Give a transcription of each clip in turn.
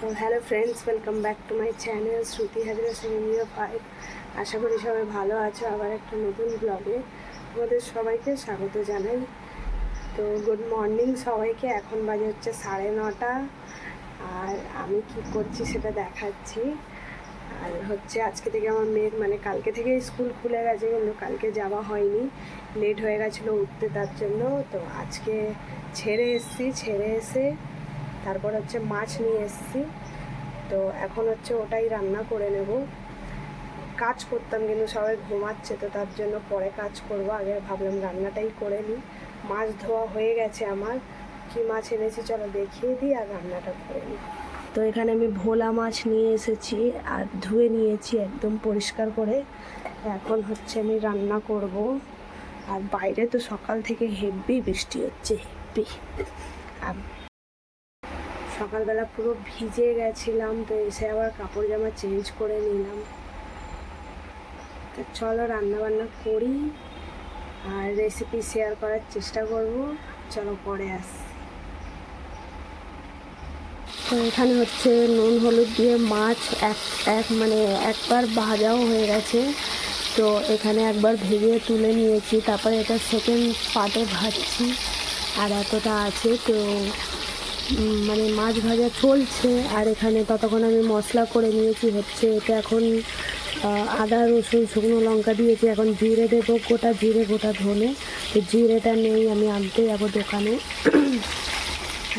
তো hello friends welcome back to my channel Shruti Hazra seven five আশা করি সবাই ভালো আছো আবার একটা নতুন ব্লগে তোমাদের সবাইকে স্বাগত জানাই। তো গুড মর্নিং সবাইকে, এখন বাজে হচ্ছে সাড়ে নটা। আর আমি কি করছি সেটা দেখাচ্ছি। আর হচ্ছে আজকে থেকে আমার মেয়ের মানে কালকে থেকে স্কুল খুলে গেছে কিন্তু কালকে যাওয়া হয়নি। লেট হয়ে গেছিল উঠতে তার জন্য। তো আজকে ছেড়ে এসছি, ছেড়ে এসে তারপর হচ্ছে মাছ নিয়ে এসছি। তো এখন হচ্ছে ওটাই রান্না করে নেব। কাজ করতাম কিন্তু সবাই ঘুমাচ্ছে, তো তার জন্য পরে কাজ করব। আগে ভাবলাম রান্নাটাই করে নিই। মাছ ধোয়া হয়ে গেছে আমার। কি মাছ এনেছি চলো দেখিয়ে দিই আর রান্নাটা করে নিই। তো এখানে আমি ভোলা মাছ নিয়ে এসেছি আর ধুয়ে নিয়েছি একদম পরিষ্কার করে। এখন হচ্ছে আমি রান্না করব। আর বাইরে তো সকাল থেকে হেভি বৃষ্টি হচ্ছে হেভি আর সকালবেলা পুরো ভিজে গেছিলাম, তো এসে আবার কাপড় জামা চেঞ্জ করে নিলাম। তো চলো রান্না বান্না করি আর রেসিপি শেয়ার করার চেষ্টা করব। চলো পরে আসি। তো এখানে হচ্ছে নুন, হলুদ দিয়ে মাছ এক এক মানে একবার ভাজাও হয়ে গেছে। তো এখানে একবার ভেজে তুলে নিয়েছি, তারপরে এটা সেকেন্ড পাটে ভাজছি। আর এতটা আছে, তো মানে মাছ ভাজা চলছে, আর এখানে ততক্ষণ আমি মশলা করে নিয়েছি, হচ্ছে এটা এখন আদা, রসুন, শুকনো লঙ্কা দিয়েছি, এখন জিরে দেবো, গোটা জিরে, গোটা ধনে। তো জিরেটা নেই, আমি আনতে যাব দোকানে।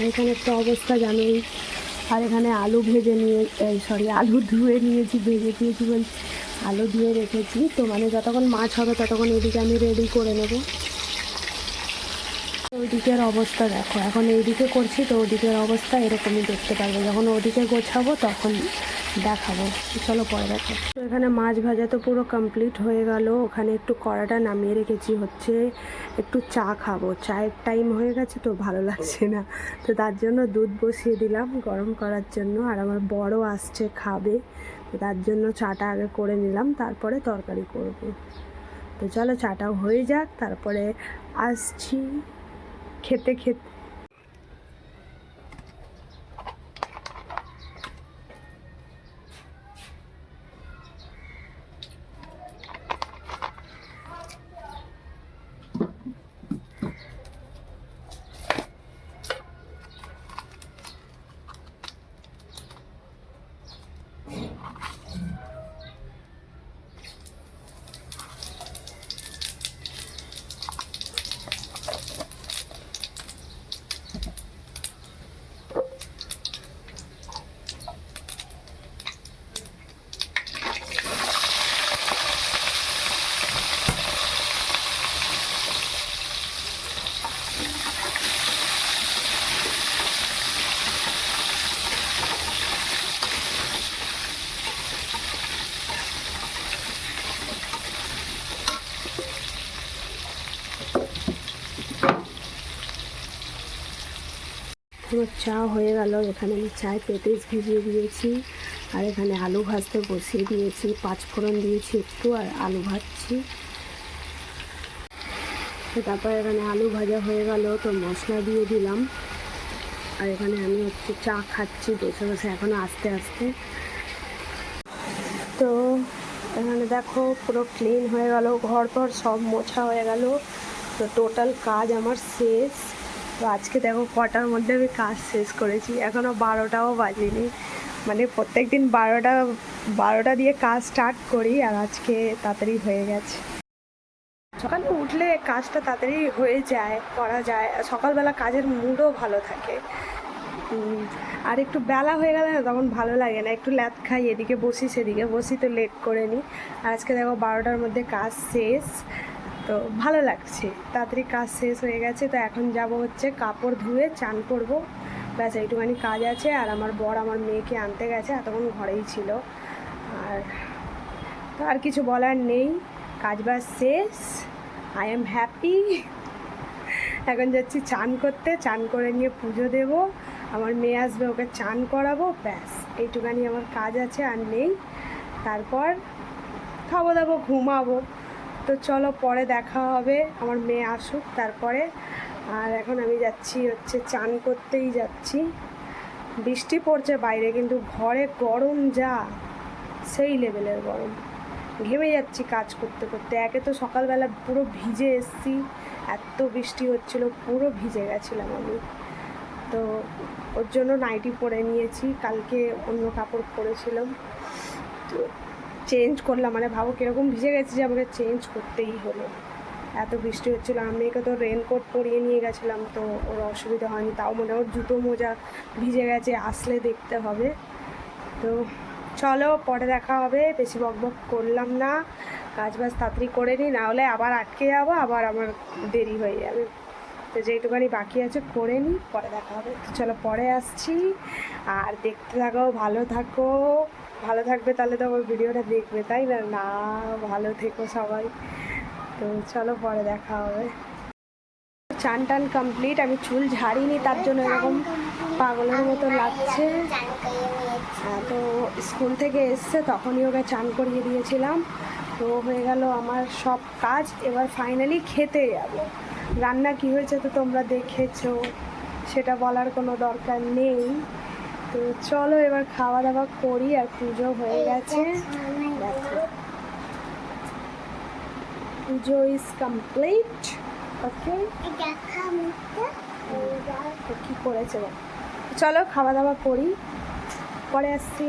এখানে একটা অবস্থা জানোই। আর এখানে আলু ভেজে নিয়ে সরি আলু ধুয়ে নিয়েছি, ভেজে দিয়েছি বলছি। আলু ধুয়ে রেখেছি, তো মানে যতক্ষণ মাছ হবে ততক্ষণ এদিকে আমি রেডি করে নেব। ওইদিকের অবস্থা দেখো, এখন এইদিকে করছি তো ওদিকের অবস্থা এরকমই দেখতে পারবে। যখন ওদিকে গোছাবো তখন দেখাবো। চলো পরে দেখো তো এখানে মাছ ভাজা তো পুরো কমপ্লিট হয়ে গেল। ওখানে একটু কড়াটা নামিয়ে রেখেছি, হচ্ছে একটু চা খাব। চায়ের টাইম হয়ে গেছে তো ভালো লাগছে না। তো তার জন্য দুধ বসিয়ে দিলাম গরম করার জন্য। আর আমার বড় আসছে, খাবে। তো তার জন্য চাটা আগে করে নিলাম, তারপরে তরকারি করব। তো চলো চাটাও হয়ে যাক, তারপরে আসছি। খেতে খেতে আমার চা হয়ে গেল। এখানে আমি চায় পেটিস ভিজিয়ে দিয়েছি। আর এখানে আলু ভাজতে বসিয়ে দিয়েছি। পাঁচ ফোড়ন দিয়েছি একটু আর আলু ভাজছি। তারপর এখানে আলু ভাজা হয়ে গেল, তো মশলা দিয়ে দিলাম। আর এখানে আমি হচ্ছে চা খাচ্ছি, বসে বসে এখনও আস্তে আস্তে। তো এখানে দেখো পুরো ক্লিন হয়ে গেল ঘর পর সব মোছা হয়ে গেল। তো টোটাল কাজ আমার শেষ। তো আজকে দেখো কটার মধ্যে আমি কাজ শেষ করেছি। এখনও বারোটাও বাজেনি। মানে প্রত্যেক দিন বারোটা বারোটা দিয়ে কাজ স্টার্ট করি আর আজকে তাড়াতাড়ি হয়ে গেছে। সকালে উঠলে কাজটা তাড়াতাড়ি হয়ে যায়, করা যায়। সকালবেলা কাজের মুডও ভালো থাকে। আর একটু বেলা হয়ে গেলে না তখন ভালো লাগে না। একটু ল্যাদ খাই, এদিকে বসি, সেদিকে বসি, তো লেট করে নিই আজকে দেখো বারোটার মধ্যে কাজ শেষ। তো ভালো লাগছে। তাড়াতাড়ি কাজ শেষ হয়ে গেছে, তো এখন যাব হচ্ছে কাপড় ধুয়ে চান করব। ব্যাস এইটুখানি কাজ আছে আর আমার বর আমার মেয়েকে আনতে গেছে, এতক্ষণ ঘরেই ছিল। আর আর কিছু বলার নেই, কাজ বাজ শেষ আই এম হ্যাপি এখন যাচ্ছি চান করতে, চান করে নিয়ে পুজো দেব, আমার মেয়ে আসবে ওকে চান করাবো, ব্যাস এইটুখানি আমার কাজ আছে আর নেই। তারপর খাব দাবো, ঘুমাবো। তো চলো পরে দেখা হবে, আমার মেয়ে আসুক তারপরে। আর এখন আমি যাচ্ছি হচ্ছে চান করতেই যাচ্ছি। বৃষ্টি পড়ছে বাইরে, কিন্তু ঘরে গরম যা, সেই লেভেলের গরম। ঘেমে যাচ্ছি কাজ করতে করতে, একে তো সকালবেলা পুরো ভিজে এসছি, এত বৃষ্টি হচ্ছিল, পুরো ভিজে গেছিলাম আমি। তো ওর জন্য নাইটি পরে নিয়েছি, কালকে অন্য কাপড় পরেছিলাম। তো চেঞ্জ করলাম। মানে ভাবো কীরকম ভিজে গেছি যে আমাকে চেঞ্জ করতেই হলো। এত বৃষ্টি হচ্ছিল আমি মেয়েকে তো রেনকোট পরিয়ে নিয়ে গেছিলাম, তো ওর অসুবিধা হয়নি। তাও মনে ওর জুতো মোজা ভিজে গেছে, আসলে দেখতে হবে। তো চলো, পরে দেখা হবে। বেশি বক বক করলাম না। কাজ বাজ তাড়াতাড়ি করে নিই নাহলে আবার আটকে যাব, আবার আমার দেরি হয়ে যাবে। তো যেইটুখানি বাকি আছে করে নিই পরে দেখা হবে। তো চলো, পরে আসছি। আর দেখতে থাকো, ভালো থাকো। ভালো থাকবে তাহলে তো আমার ভিডিওটা দেখবে, তাই না? না, ভালো থেকো সবাই। তো চলো পরে দেখা হবে। চান টান কমপ্লিট আমি চুল ঝাড়িনি, তার জন্য এরকম পাগলের মতো লাগছে। তো স্কুল থেকে এসছে, তখনই ওকে চান করিয়ে দিয়েছিলাম। তো হয়ে গেল আমার সব কাজ, এবার ফাইনালি খেতে যাব। রান্না কি হয়েছে তো তোমরা দেখেছ, সেটা বলার কোনো দরকার নেই। তো চলো এবার খাওয়া দাওয়া করি আর পুজো হয়ে গেছে। পুজো ইজ কমপ্লিট ওকে কী করেছে চলো খাওয়া দাওয়া করি। পরে আসছি।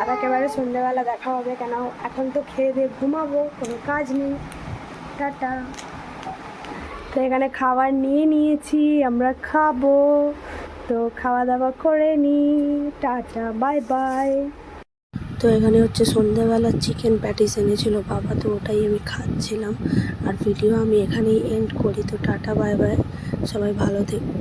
আর একেবারে সন্ধ্যেবেলা দেখা হবে কেন? এখন তো খেয়ে দিয়ে ঘুমাবো, কোনো কাজ নেই। টাটা। তো এখানে খাবার নিয়ে নিয়েছি, আমরা খাব। তো খাওয়া দাওয়া করে নি। টাটা বাই বাই তো এখানে হচ্ছে সন্ধ্যাবেলা চিকেন প্যাটিস এনেছিল বাবা, তো ওটাই আমি খাচ্ছিলাম। আর ভিডিও আমি এখানেই এন্ড করি, তো টাটা বাই বাই সবাই ভালো থেকো।